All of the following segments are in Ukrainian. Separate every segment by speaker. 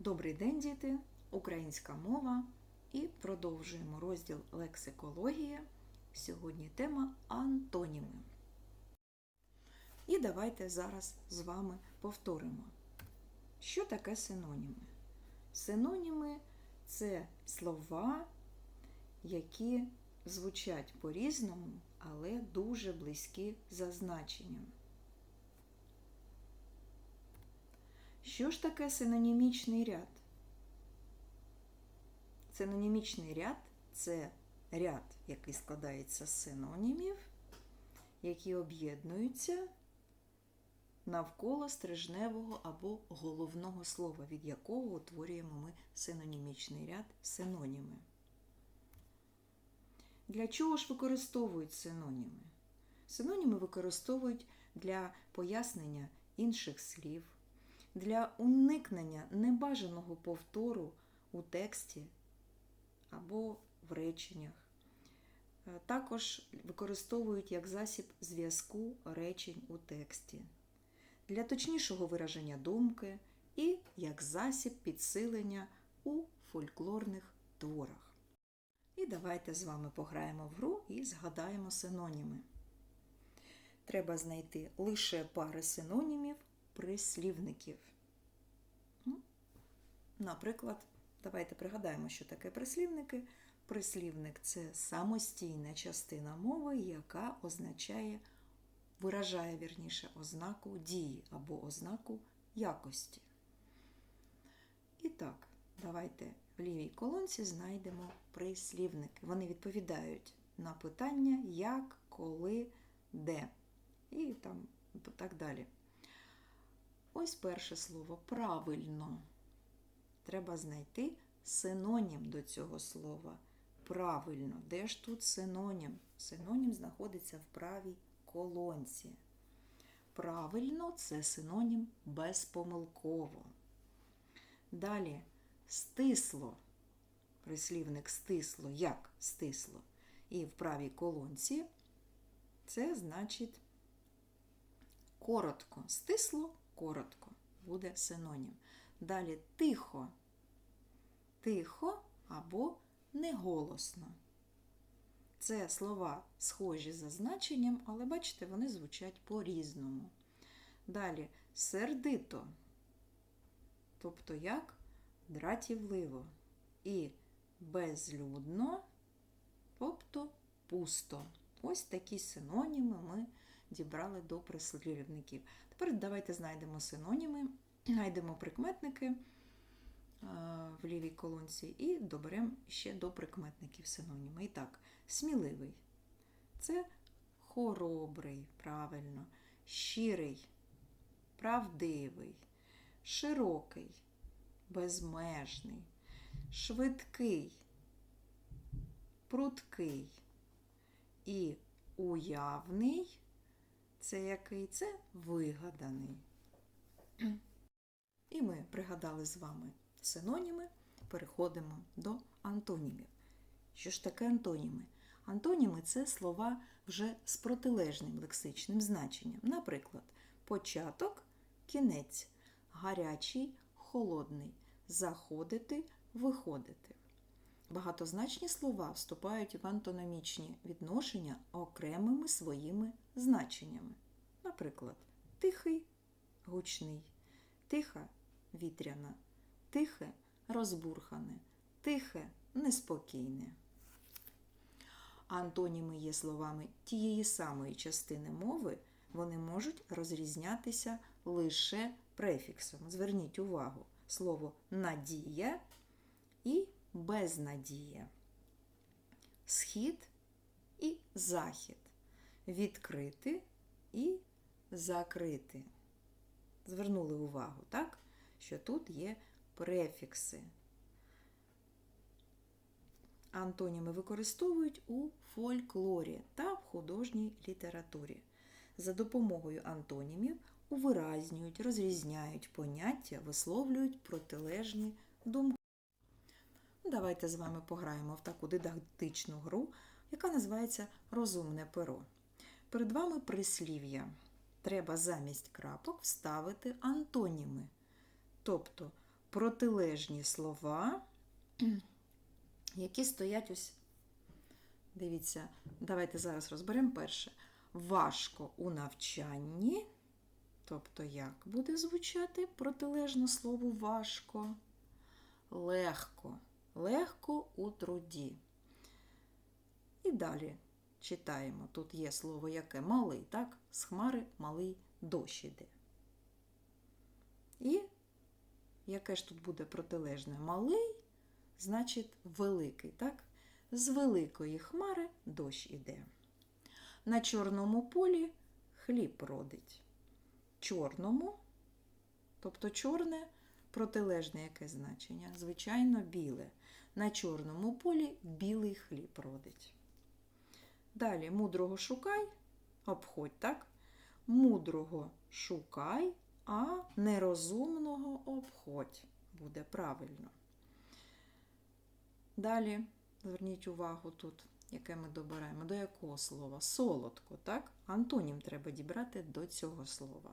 Speaker 1: Добрий день, діти! Українська мова і продовжуємо розділ лексикологія. Сьогодні тема антоніми. І давайте зараз з вами повторимо, що таке синоніми. Синоніми це слова, які звучать по-різному, але дуже близькі за значенням. Що ж таке синонімічний ряд? Синонімічний ряд це ряд, який складається з синонімів, які об'єднуються навколо стрижневого або головного слова, від якого утворюємо ми синонімічний ряд синоніми. Для чого ж використовують синоніми? Синоніми використовують для пояснення інших слів для уникнення небажаного повтору у тексті або в реченнях. Також використовують як засіб зв'язку речень у тексті, для точнішого вираження думки і як засіб підсилення у фольклорних творах. І давайте з вами пограємо в гру і згадаємо синоніми. Треба знайти лише пари синонімів прислівників. Наприклад, давайте пригадаємо, що таке прислівники. Прислівник це самостійна частина мови, яка означає, виражає вірніше ознаку дії або ознаку якості. І так, давайте в лівій колонці знайдемо прислівники. Вони відповідають на питання як, коли, де. І там так далі. Ось перше слово правильно. Треба знайти синонім до цього слова. Правильно, де ж тут синонім? Синонім знаходиться в правій колонці. Правильно це синонім безпомилково. Далі стисло. Прислівник стисло, як стисло. І в правій колонці це значить коротко. Стисло коротко буде синонім. Далі тихо, тихо або неголосно. Це слова схожі за значенням, але бачите, вони звучать по-різному. Далі сердито, тобто як дратівливо. І безлюдно, тобто пусто. Ось такі синоніми ми дібрали до прислівників. Тепер давайте знайдемо синоніми, знайдемо прикметники в лівій колонці і доберемо ще до прикметників синоніми. І так, сміливий це хоробрий, правильно, щирий, правдивий, широкий, безмежний, швидкий, пруткий і уявний. Це який? Це вигаданий. І ми пригадали з вами синоніми, переходимо до антонімів. Що ж таке антоніми? Антоніми це слова вже з протилежним лексичним значенням. Наприклад, початок, кінець, гарячий, холодний, заходити, виходити. Багатозначні слова вступають в антономічні відношення окремими своїми значеннями. Наприклад, тихий, гучний, тиха вітряна, тихе розбурхане, тихе неспокійне. Антоніми є словами тієї самої частини мови, вони можуть розрізнятися лише префіксом. Зверніть увагу, слово надія і безнадія, схід і захід, відкрити і закрити. Звернули увагу, так? що тут є префікси. Антоніми використовують у фольклорі та в художній літературі. За допомогою антонімів увиразнюють, розрізняють поняття, висловлюють протилежні думки. Давайте з вами пограємо в таку дидактичну гру, яка називається Розумне перо. Перед вами прислів'я. Треба замість крапок вставити антоніми. Тобто протилежні слова, які стоять ось. Дивіться, давайте зараз розберемо перше. Важко у навчанні. Тобто, як буде звучати протилежне слову важко? Легко. Легко у труді. І далі читаємо. Тут є слово яке малий, так? З хмари малий дощ іде. І яке ж тут буде протилежне? Малий, значить великий, так? З великої хмари дощ іде. На чорному полі хліб родить. Чорному, тобто чорне, протилежне яке значення? Звичайно, біле. На чорному полі білий хліб родить. Далі мудрого шукай, обходь, так? Мудрого шукай, а нерозумного обходь. Буде правильно. Далі зверніть увагу тут, яке ми добираємо. До якого слова? Солодко, так? Антонім треба дібрати до цього слова.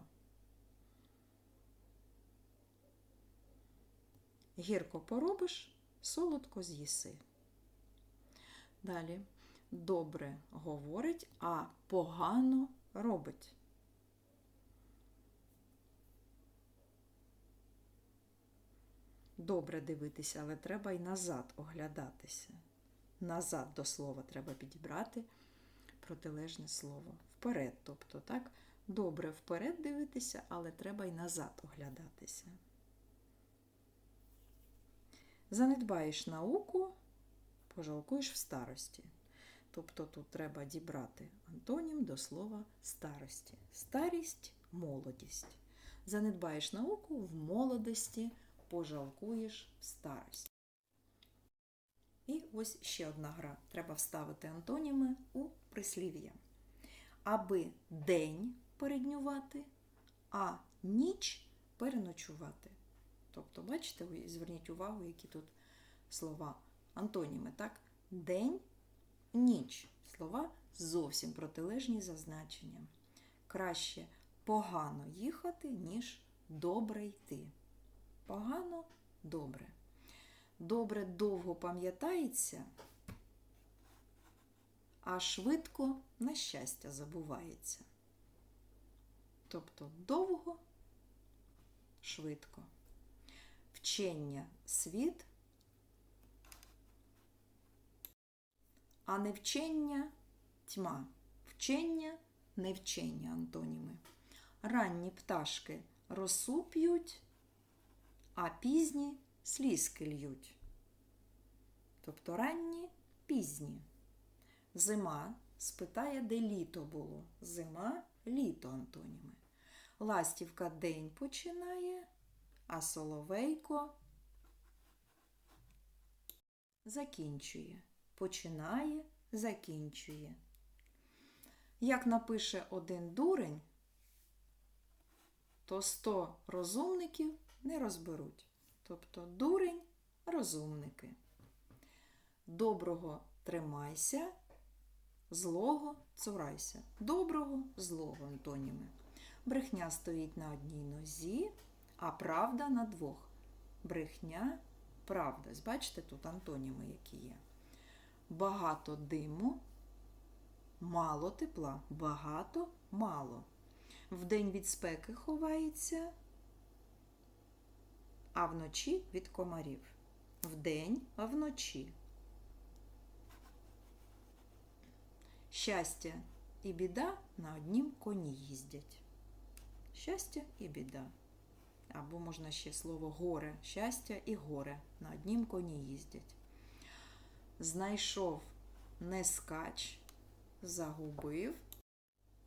Speaker 1: Гірко поробиш, солодко з'їси. Далі добре говорить, а погано робить. Добре дивитися, але треба й назад оглядатися. Назад до слова треба підібрати протилежне слово. Вперед, тобто, так? Добре вперед дивитися, але треба й назад оглядатися. Занедбаєш науку, пожалкуєш в старості. Тобто тут треба дібрати антонім до слова старості. Старість молодість. Занедбаєш науку в молодості, пожалкуєш в старості. І ось ще одна гра. Треба вставити антоніми у прислів'я. Аби день переднювати, а ніч переночувати. Тобто, бачите, зверніть увагу, які тут слова. Антоніми, так? День, ніч. Слова зовсім протилежні за значенням. Краще погано їхати, ніж добре йти. Погано добре. Добре довго пам'ятається, а швидко на щастя забувається. Тобто довго, швидко. Вчення світ, а не вчення тьма. Вчення невчення антоніми. Ранні пташки росу п'ють, а пізні слізки льють. Тобто ранні пізні. Зима спитає, де літо було. Зима літо антоніми. Ластівка день починає, а соловейко закінчує. Починає, закінчує. Як напише один дурень, то сто розумників не розберуть. Тобто дурень розумники. Доброго тримайся, злого цурайся. Доброго злого антоніми. Брехня стоїть на одній нозі, а правда на двох. Брехня, правда. Бачите, тут антоніми які є. Багато диму, мало тепла, багато мало. Вдень від спеки ховається а вночі від комарів. Вдень, а вночі. Щастя і біда на однім коні їздять. Щастя і біда. Або можна ще слово горе, щастя і горе на однім коні їздять. Знайшов не скач, загубив,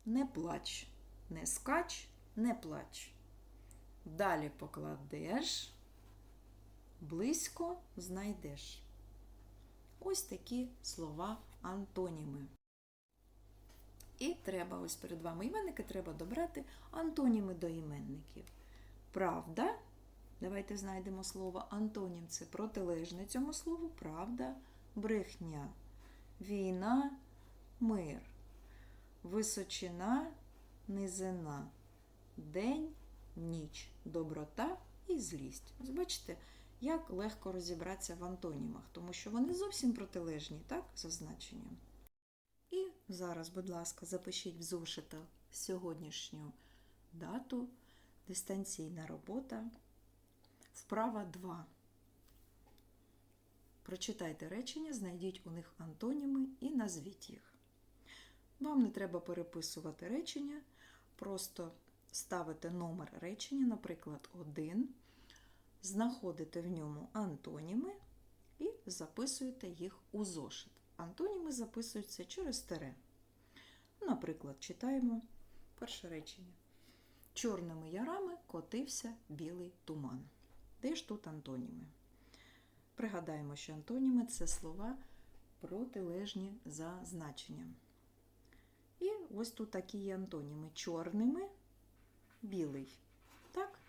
Speaker 1: не плач, не скач, не плач. Далі покладеш близько знайдеш. Ось такі слова антоніми. І треба, ось перед вами іменники, треба добрати антоніми до іменників. Правда, давайте знайдемо слово антонім це протилежне цьому слову правда, брехня, війна, мир, височина, низина, день, ніч, доброта і злість. Ось бачите, як легко розібратися в антонімах, тому що вони зовсім протилежні, так, за значенням. І зараз, будь ласка, запишіть в зошитах сьогоднішню дату, дистанційна робота, вправа 2. Прочитайте речення, знайдіть у них антоніми і назвіть їх. Вам не треба переписувати речення, просто ставите номер речення, наприклад, 1, знаходите в ньому антоніми і записуєте їх у зошит. Антоніми записуються через тире. Наприклад, читаємо перше речення. Чорними ярами котився білий туман. Де ж тут антоніми? Пригадаємо, що антоніми це слова протилежні за значенням. І ось тут такі є антоніми чорними, білий. Так?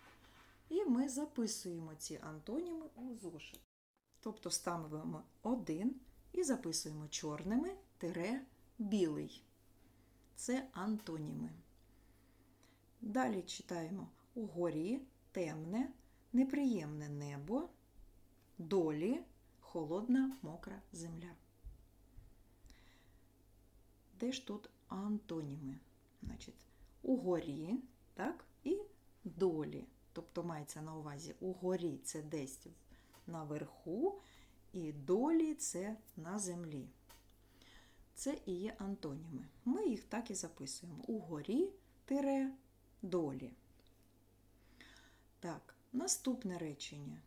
Speaker 1: І ми записуємо ці антоніми у зошит. Тобто ставимо один і записуємо чорними тире білий. Це антоніми. Далі читаємо угорі темне, неприємне небо, долі холодна мокра земля. Де ж тут антоніми? Значить, угорі, так, і долі. Тобто мається на увазі угорі це десь наверху, і долі це на землі. Це і є антоніми. Ми їх так і записуємо. Угорі тире долі. Так, наступне речення.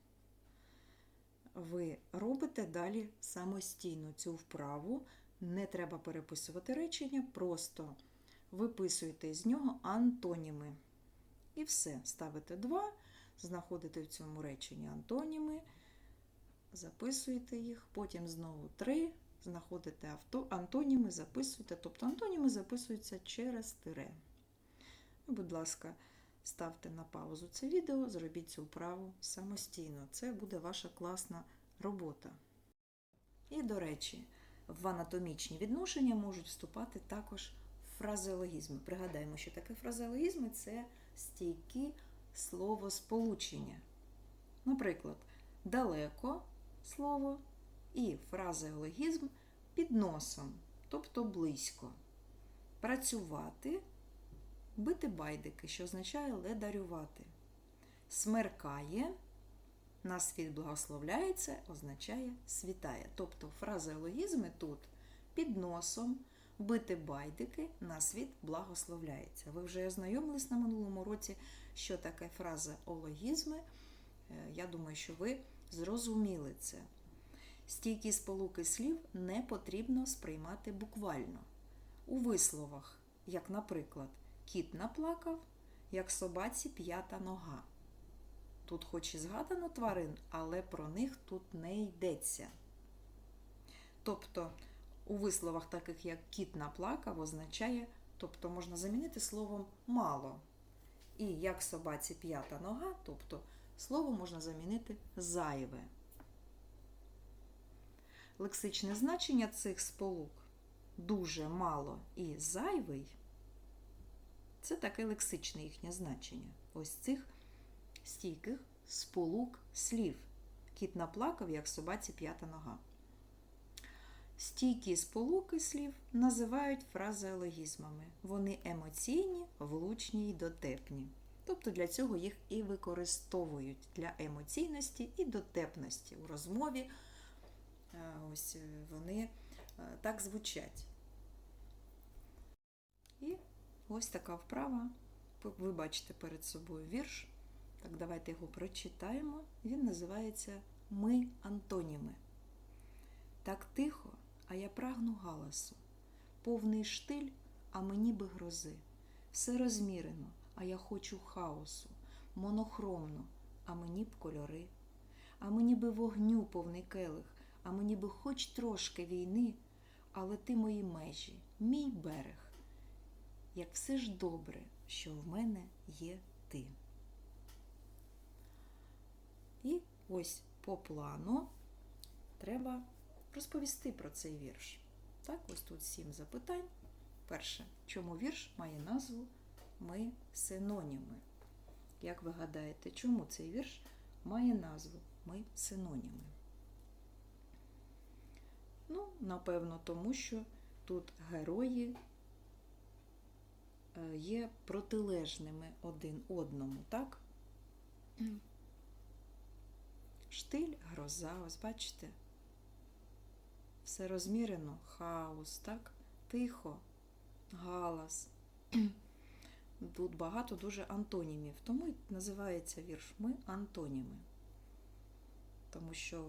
Speaker 1: Ви робите далі самостійно цю вправу. Не треба переписувати речення, просто виписуєте з нього антоніми. І все. Ставите 2, знаходите в цьому реченні антоніми, записуєте їх, потім знову 3, знаходите авто, антоніми, записуєте. Тобто антоніми записуються через тире. Ну, Будь ласка, ставте на паузу це відео, зробіть цю вправу самостійно. Це буде ваша класна робота. І, до речі, в анатомічні відношення можуть вступати також фразеологізми. Пригадаємо, що таке фразеологізми це стійкі словосполучення. Наприклад, далеко слово і фразеологізм під носом, тобто близько. Працювати, бити байдики, що означає ледарювати. Смеркає, на світ благословляється, означає світає. Тобто фразеологізми тут під носом, бити байдики, на світ благословляється. Ви вже ознайомились на минулому році, що таке фразеологізми. Я думаю, що ви зрозуміли це. Стійкі сполуки слів не потрібно сприймати буквально. У висловах, як, наприклад, кіт наплакав, як собаці п'ята нога. Тут, хоч і згадано тварин, але про них тут не йдеться. Тобто, у висловах, таких як кіт наплакав, означає, тобто можна замінити словом мало. І як собаці п'ята нога, тобто слово можна замінити зайве. Лексичне значення цих сполук дуже мало і зайвий це таке лексичне їхнє значення. Ось цих стійких сполук слів. Кіт наплакав, як собаці п'ята нога. Стійкі сполуки слів називають фразеологізмами. Вони емоційні, влучні й дотепні. Тобто для цього їх і використовують для емоційності і дотепності у розмові. Ось вони так звучать. І ось така вправа. Ви бачите перед собою вірш. Так, давайте його прочитаємо. Він називається Ми антоніми. Так тихо, а я прагну галасу. Повний штиль, а мені би грози. Все розмірено, а я хочу хаосу. Монохромно, а мені б кольори. А мені би вогню повний келих, а мені би хоч трошки війни, але ти мої межі, мій берег. Як все ж добре, що в мене є ти. І ось по плану треба розповісти про цей вірш. Так, ось тут сім запитань. Перше, чому вірш має назву Ми синоніми? Як ви гадаєте, чому цей вірш має назву Ми синоніми? Ну, напевно, тому що тут герої є протилежними один одному, так? Штиль, гроза, ось бачите? Все розмірено, хаос, так? Тихо, галас. Тут багато дуже антонімів. Тому і називається вірш Ми антоніми. Тому що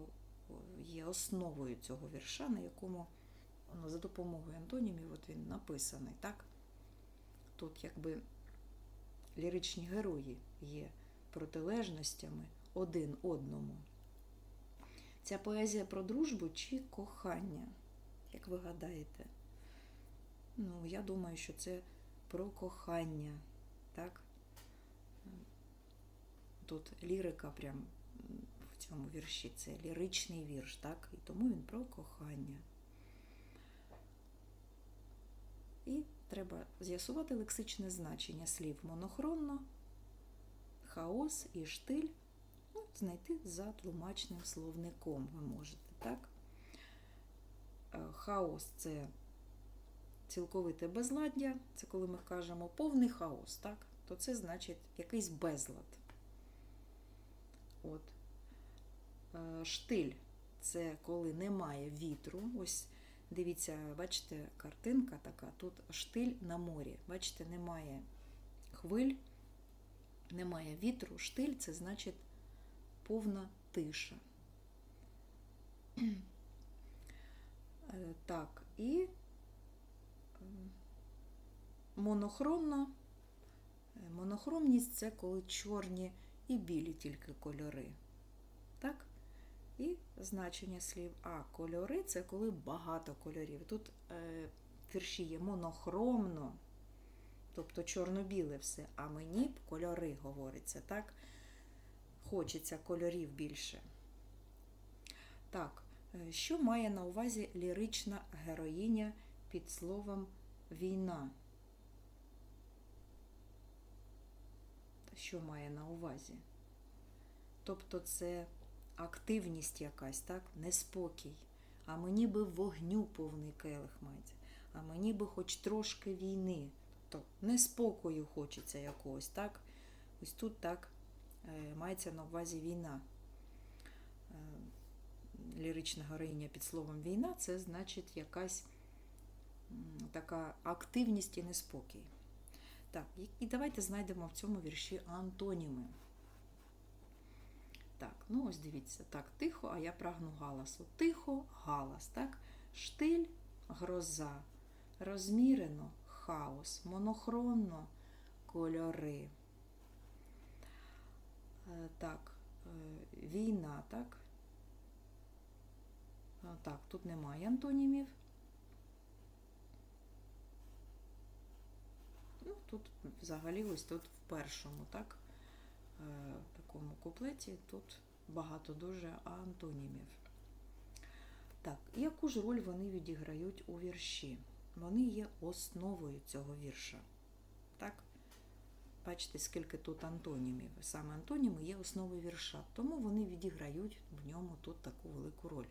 Speaker 1: є основою цього вірша, на якому ну, за допомогою антонімів от він написаний. так? Тут якби ліричні герої є протилежностями один одному. Ця поезія про дружбу чи кохання, як ви гадаєте? Ну, я думаю, що це про кохання, так? Тут лірика прям в цьому вірші, це ліричний вірш, так? І тому він про кохання. І треба з'ясувати лексичне значення слів монохронно, хаос і штиль. Ну, знайти за тлумачним словником ви можете, так? Е, Хаос це цілковите безладдя, це коли ми кажемо повний хаос, так? То це значить якийсь безлад. От. Е, Штиль це коли немає вітру. Ось дивіться, бачите, картинка така, тут штиль на морі. Бачите, немає хвиль, немає вітру. Штиль це значить повна тиша. Так, і монохромно. Е, Монохромність це коли чорні і білі тільки кольори. І значення слів. А кольори це коли багато кольорів. Тут е, вірші є монохромно, тобто чорно-біле все, а мені б кольори говориться, так? Хочеться кольорів більше. Так, е, що має на увазі лірична героїня під словом війна? Що має на увазі? Тобто це активність якась, так? неспокій. А мені би вогню повний келих мається, а мені би хоч трошки війни. Тобто неспокою хочеться якогось, так? Ось тут так е, мається на увазі війна. Е, Лірична героїня під словом війна це значить якась така активність і неспокій. Так, і- і давайте знайдемо в цьому вірші антоніми. Так, ну ось дивіться, так, тихо, а я прагну галасу. Тихо, галас, так? Штиль, гроза, розмірено, хаос, монохронно, кольори. Е, Так, е, війна, так? Так, тут немає антонімів. Ну, тут взагалі ось тут в першому, так? Такому куплеті тут багато дуже антонімів. Так, яку ж роль вони відіграють у вірші? Вони є основою цього вірша. Так? Бачите, скільки тут антонімів. Саме антоніми є основою вірша, тому вони відіграють в ньому тут таку велику роль.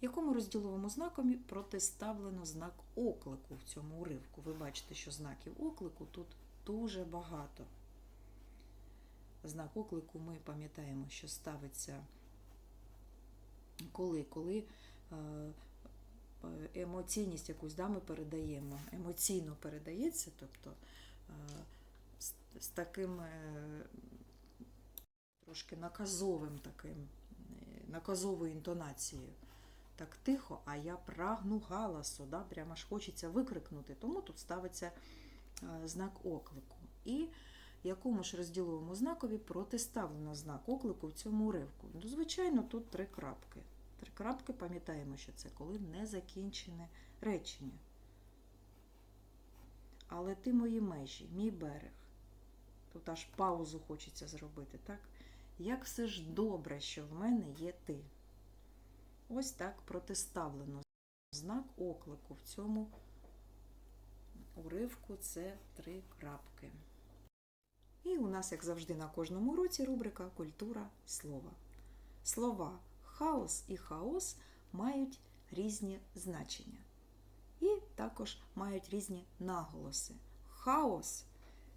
Speaker 1: Якому розділовому знакові протиставлено знак оклику в цьому уривку? Ви бачите, що знаків оклику тут дуже багато. Знак оклику ми пам'ятаємо, що ставиться коли, коли е, е, емоційність якусь да, ми передаємо, емоційно передається, тобто е, з, таким трошки наказовим таким, наказовою інтонацією. Так тихо, а я прагну галасу, да, прямо аж хочеться викрикнути, тому тут ставиться знак оклику. І якому ж розділовому знакові протиставлено знак оклику в цьому уривку? Ну, звичайно, тут три крапки. Три крапки пам'ятаємо, що це коли не закінчене речення. Але ти мої межі, мій берег. Тут аж паузу хочеться зробити, так? Як все ж добре, що в мене є ти. Ось так протиставлено знак оклику в цьому уривку це три крапки. І у нас, як завжди, на кожному уроці рубрика Культура слова. Слова хаос і хаос мають різні значення. І також мають різні наголоси. Хаос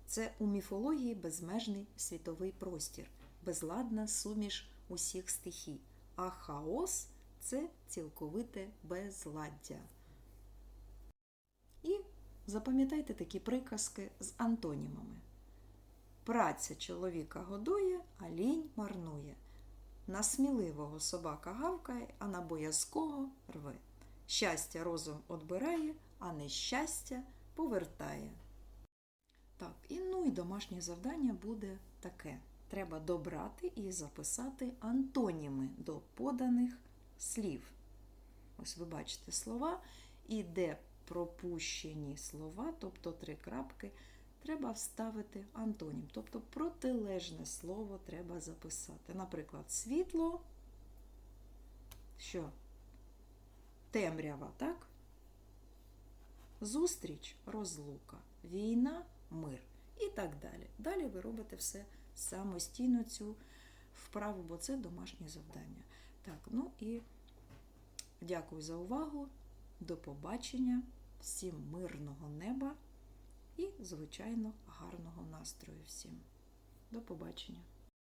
Speaker 1: це у міфології безмежний світовий простір, безладна суміш усіх стихій. А хаос це цілковите безладдя. І запам'ятайте такі приказки з антонімами. Праця чоловіка годує, а лінь марнує. На сміливого собака гавкає, а на боязкого рве. Щастя розум одбирає, а нещастя повертає. Так, і ну і домашнє завдання буде таке. Треба добрати і записати антоніми до поданих слів. Ось ви бачите слова, і де пропущені слова, тобто три крапки, треба вставити антонім. Тобто протилежне слово треба записати. Наприклад, світло, що? Темрява, так? Зустріч, розлука, війна, мир і так далі. Далі ви робите все самостійно цю вправу, бо це домашнє завдання. Так, ну і дякую за увагу. До побачення, всім мирного неба і, звичайно, гарного настрою всім. До побачення!